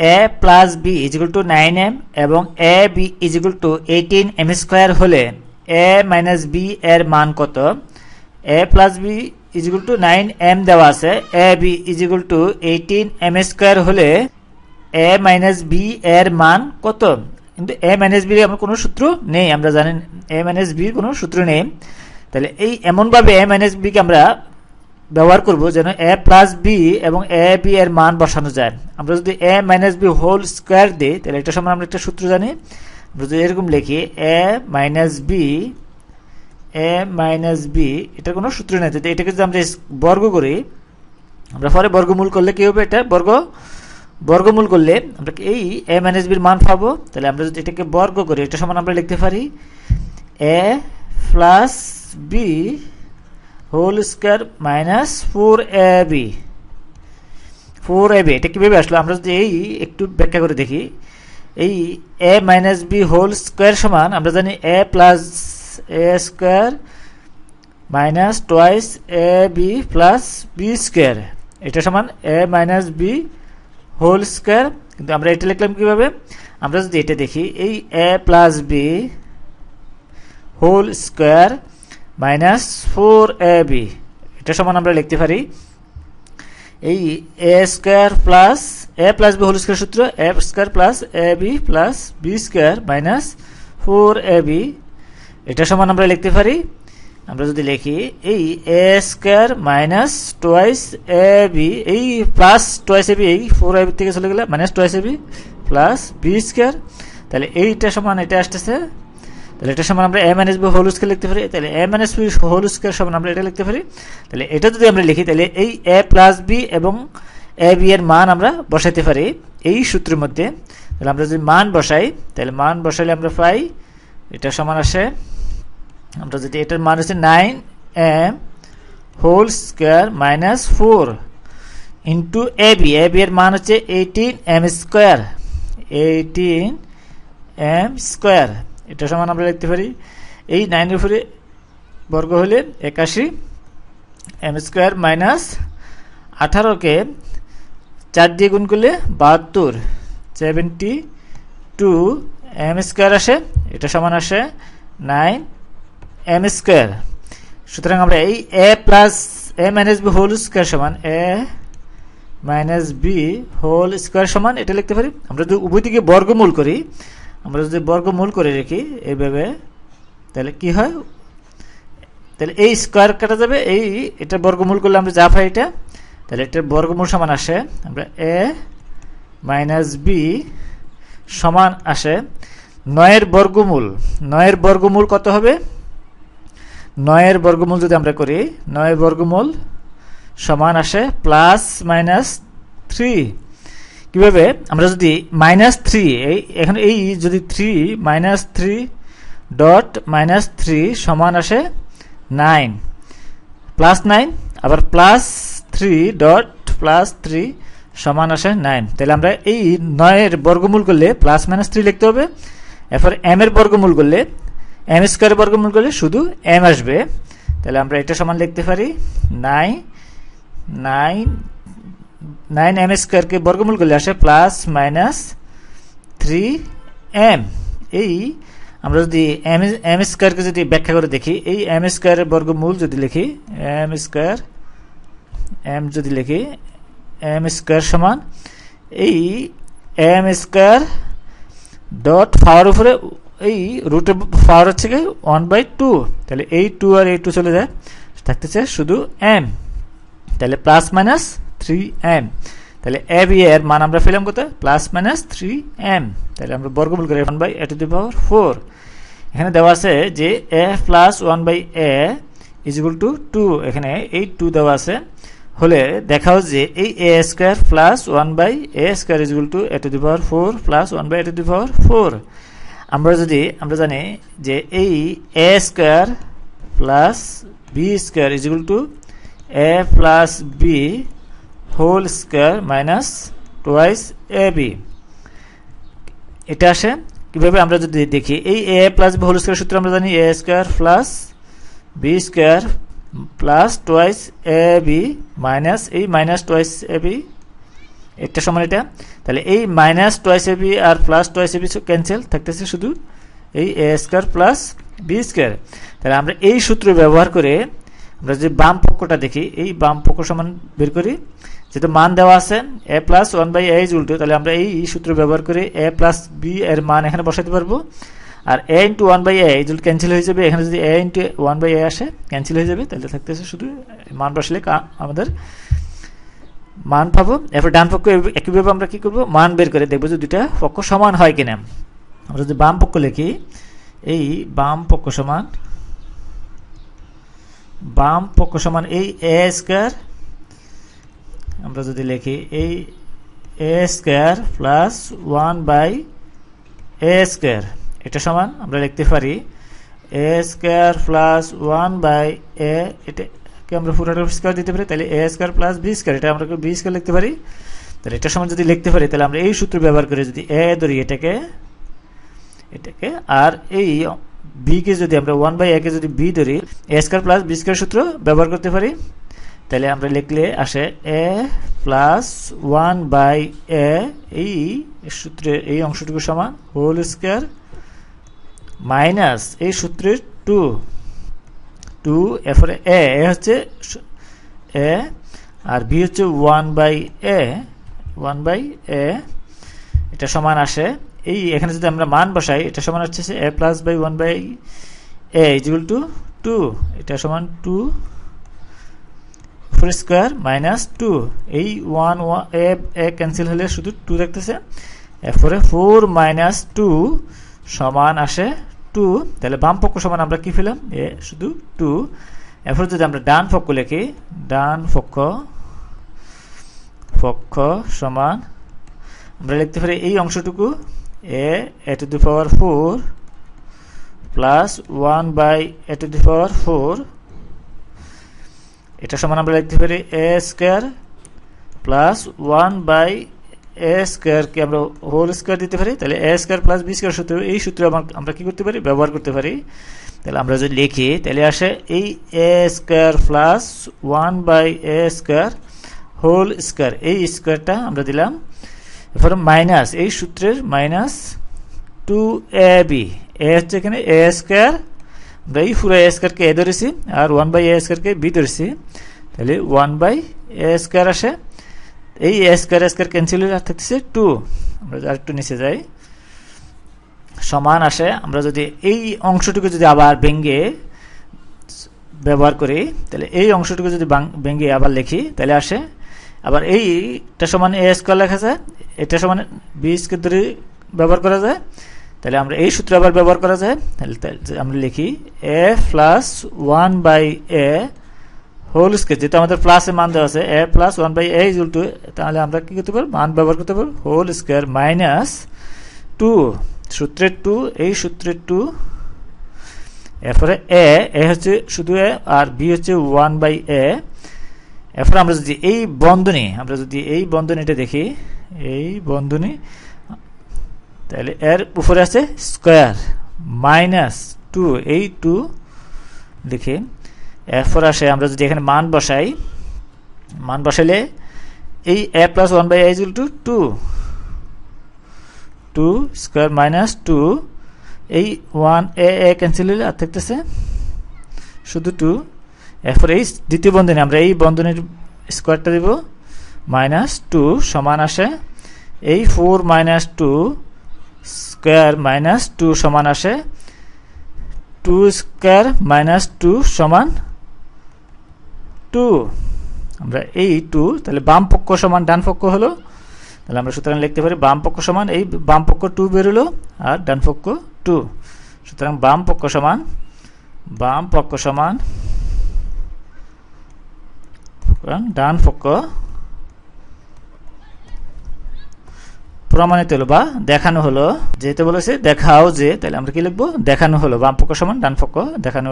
A plus B is equal to nine M এবং A B is equal to eighteen M square হলে A minus B এর মান কত? A plus B is equal to nine M দেওয়া আছে। A B is equal to eighteen M square হলে A minus B এর মান কত? কিন্তু এ মাইনাস বির আমার কোনো সূত্র নেই, আমরা জানেন এ মাইনাস বির কোনো সূত্র নেই। তাহলে এই এমনভাবে এ মাইনাস বিকে আমরা ব্যবহার করব যেন এ প্লাস বি এবং এ বি এর মান বসানো যায়। আমরা যদি A minus B whole square দিই, তাহলে এটা সময় আমরা একটা সূত্র জানি। আমরা যদি এরকম লিখি, A minus B, A minus B এটার কোনো সূত্র নেই। তো এটাকে যদি আমরা বর্গ করি, আমরা পরে বর্গমূল করলে কী হবে এটা? বর্গ, বর্গমূল করলে আমরা এই এ মাইনাস বির মান পাবো? তাহলে আমরা যদি এটাকে বর্গ করি, এটা সমান আমরা লিখতে পারি, A plus B whole square minus four A B. Four A B, এটা কীভাবে আসলো? আমরা যদি এই একটু ব্যাখ্যা করে দেখি। এই A minus B whole square সমান, আমরা জানি A plus A square minus twice A B plus B square. এটা সমান A minus B whole square. কিন্তু আমরা এটা লিখলাম কীভাবে? আমরা যদি এটা দেখি, এই A plus B whole square minus four A B. এটা সমান আমরা লিখতে পারি এই A square plus A plus B whole square সূত্র, A square plus A B plus B square minus four A B. এটা সমান আমরা লিখতে পারি, আমরা যদি লিখি এই A square minus twice A B, এই প্লাস টোয়াইস এ বি, এই ফোর এ বি থেকে চলে গেলে minus twice A B plus B square. তাহলে এইটা সমান এটা আসতেছে তাহলে এটা সমান আমরা A minus B whole square লিখতে পারি। তাহলে A minus B whole square সমান আমরা এটা লিখতে পারি। তাহলে এটা যদি আমরা লিখি, তাহলে এই এ প্লাস বি এবং এ বি এর মান আমরা বসাইতে পারি এই সূত্রের মধ্যে। তাহলে আমরা যদি মান বসাই, তাহলে মান বসাইলে আমরা পাই, এটা সমান আসে, আমরা যদি এটার মান হচ্ছে nine M whole square minus four into A B A B এর মান হচ্ছে eighteen M square eighteen M square এটা সমান আমরা লিখতে পারি। এই নাইনের উপরে বর্গ হলে একাশি, এম স্কোয়ার মাইনাস আঠারোকে চার দিয়ে গুণ করলে বাহাত্তর, সেভেন্টি টু এম স্কোয়ার আসে, এটা সমান আসে নাইন এম স্কোয়ার। সুতরাং আমরা এই A plus A minus B whole square সমান A minus B whole square সমান, এটা লিখতে পারি। আমরা যদি উভয় দিকে বর্গমূল করি আমরা যদি বর্গমূল করে রেখি এইভাবে, তাহলে কি হয়? তাহলে এই স্কোয়ার কাটা যাবে, এই এটা বর্গমূল করলে আমরা যা পাই এটা, তাহলে এটার বর্গমূল সমান আসে, আমরা এ মাইনাস বি সমান আসে নয়ের বর্গমূল। নয়ের বর্গমূল কত হবে? নয়ের বর্গমূল যদি আমরা করি নয়ের বর্গমূল সমান আসে প্লাস মাইনাস থ্রি কীভাবে? আমরা যদি মাইনাস থ্রি এই এখন এই যদি three minus three dot minus three সমান আসে নাইন প্লাস নাইন আবার plus three dot plus three সমান আসে নাইন তাহলে আমরা এই নয়ের বর্গমূল করলে প্লাস মাইনাস থ্রি লিখতে হবে। এরপর এম এর বর্গমূল করলে এম স্কোয়ারের বর্গমূল করলে শুধু এম আসবে। তাহলে আমরা এটা সমান লিখতে পারি নাইন নাইন নাইন এম স্কোয়ারকে বর্গমূল করলে আসে প্লাস মাইনাস থ্রি এম এই আমরা যদি এম এম স্কোয়ারকে যদি ব্যাখ্যা করে দেখি, এই এম স্কোয়ারের বর্গমূল যদি লিখি এম স্কোয়ার এম যদি লিখি এম স্কোয়ার সমান, এই এম স্কোয়ার ডট পাওয়ার উপরে, এই রুটের পাওয়ার হচ্ছে কি ওয়ান বাই টু তাহলে এই টু আর এই টু চলে যায়, থাকতেছে শুধু এম তাহলে প্লাস মাইনাস থ্রি এম তাহলে এ এর মান আমরা পেলাম কত? প্লাস মাইনাস থ্রি এম তাহলে আমরা বর্গমূল করি one by A to the power four এখানে দেওয়া আছে যে A plus one by A is equal to two এখানে এই টু দেওয়া আছে। হলে দেখাও যে এই A square plus one by A square is equal to A to the power four plus one by A to the power four আমরা যদি, আমরা জানি যে এই A square plus B square is equal to A plus B whole square minus twice A B. এটা আসে, কীভাবে আমরা যদি দেখি, এই A plus B whole square সূত্র আমরা জানি, A square plus B square plus twice A B minus, এই মাইনাস টোয়াইস এ বি একটা সমান এটা। তাহলে এই minus twice A B R plus twice A B cancel, থাকতেছে শুধু এই A square plus B square. তাহলে আমরা এই সূত্র ব্যবহার করে আমরা যে বাম পক্ষটা দেখি, এই বাম পক্ষ সমান বের করি যেহেতু মান দেওয়া আছে A plus one by A is উল্টো তাহলে আমরা এই সূত্র ব্যবহার করে এ প্লাস বি এর মান এখানে বসাতে পারব। আর A into one by A is cancel হয়ে যাবে। এখানে যদি A into one by A আসে ক্যান্সেল হয়ে যাবে, তাহলে থাকতেছে শুধু মান বসলে আমাদের মান পাবো। এরপর ডান পক্ষ একইভাবে আমরা কি করব? মান বের করে দেখব যে দুইটা পক্ষ সমান হয় কিনা। আমরা যদি বাম পক্ষ লিখি, এই বাম পক্ষ সমান বাম পক্ষ সমান এই এ স্কোয়ার আমরা যদি লিখি এই A square plus one by A square এটা সমান, আমরা লিখতে পারি A square plus one by A এটাকে আমরা পুরোটা স্কোয়ার দিতে পারি? তাহলে A square plus B square এটা আমরা বি স্কোয়ার লিখতে পারি? তাহলে এটা সমান যদি লিখতে পারি, তাহলে আমরা এই সূত্র ব্যবহার করে যদি এ ধরি, এটাকে এটাকে আর এই বিকে যদি আমরা ওয়ান বাই একে যদি বি ধরি A square plus B square সূত্র ব্যবহার করতে পারি। তাহলে আমরা লিখলে আসে A plus one by A, এই সূত্রে, এই অংশটুকু সমান হোল স্কোয়ার মাইনাস এই সূত্রের টু টু এরপরে এ এ হচ্ছে এ, আর বি হচ্ছে one by A, one by A, এটা সমান আসে। এই এখানে যদি আমরা মান বসাই, এটা সমান হচ্ছে A plus by one by A is equal to two, এটা সমান two four square minus two এই ওয়ান এ ক্যান্সেল হলে শুধু টু থাকতেছে এরপরে ফোর মাইনাস টু সমান আসে টু তাহলে বাম পক্ষ সমান আমরা কি পেলাম? এ শুধু টু এরপর যদি আমরা ডান পক্ষ লিখি, ডান পক্ষ পক্ষ সমান, আমরা লিখতে পারি এই অংশটুকু A A to the power four plus one by A to the power four এটা সমান আমরা লিখতে পারি A square plus one by A স্কোয়ারকে আমরা হোল স্কোয়ার দিতে পারি। তাহলে A square plus B square সূত্র, এই সূত্র আমার- কি করতে পারি? ব্যবহার করতে পারি। তাহলে আমরা যদি লিখি, তাহলে আসে এই A square plus one by A square whole square এই স্কোয়ারটা আমরা দিলাম। এরপরে মাইনাস এই সূত্রের minus two A B A হচ্ছে এখানে এ স্কোয়ার এই পুরো এ স্কোয়ারকে এ ধরেছি আর ওয়ান বাই এ স্কোয়ারকে বি ধরেছি। তাহলে ওয়ান বাই এ স্কোয়ার আসে। এই এ স্কোয়ার স্কোয়ার ক্যান্সেল হয়ে থাকতেছে টু আমরা আর একটু নিচে যাই, সমান আসে। আমরা যদি এই অংশটুকু যদি আবার ভেঙ্গে ব্যবহার করি, তাহলে এই অংশটুকু যদি ভেঙ্গে আবার লিখি, তাহলে আসে। আবার এইটা সমান এ স্কোয়ার লেখা যায়। এটা সমান বি স্কোয়ার ধরে ব্যবহার করা যায়। তাহলে আমরা এই সূত্র আবার ব্যবহার করা যায়। আমরা লিখি A plus one by A whole square যেহেতু আমাদের প্লাসে মান দেওয়া আছে A plus one by A is two তাহলে আমরা কি করতে পারব? মান ব্যবহার করতে পারব? হোল স্কোয়ার মাইনাস টু সূত্রের টু এই সূত্রের টু এরপরে এ এ হচ্ছে শুধু এ আর বি হচ্ছে ওয়ান বাই এ এরপরে আমরা যদি এই বন্ধনী, আমরা যদি এই বন্ধনীটা দেখি, এই বন্ধনী তাহলে এর উপরে আছে স্কোয়ার মাইনাস টু এই টু লিখে এরপর আসে আমরা যদি এখানে মান বসাই, মান বসাইলে এই A plus one by A two two two square minus two এই ওয়ান এ এ ক্যান্সেল হলে আর থাকতেছে শুধু টু এরপর এই দ্বিতীয় বন্ধনী, আমরা এই বন্ধনীর স্কোয়ারটা দিব মাইনাস টু সমান আসে এই four minus two square minus two সমান আসে, টু স্কোয়ার মাইনাস টু সমান টু। আমরা এই টু, তাহলে বাম পক্ষ সমান ডান পক্ষ হলো, তাহলে আমরা সুতরাং লিখতে পারি বাম পক্ষ সমান, এই বাম পক্ষ টু বেরোলো আর ডান পক্ষ টু। সুতরাং বাম পক্ষ সমান, বাম পক্ষ সমান ডান পক্ষ প্রমাণিত হলো বা দেখানো হলো। যেহেতু বলেছে দেখাও যে, তাহলে আমরা কি লিখব? দেখানো হলো। বাম পক্ষ সমান, ডান পক্ষ দেখানো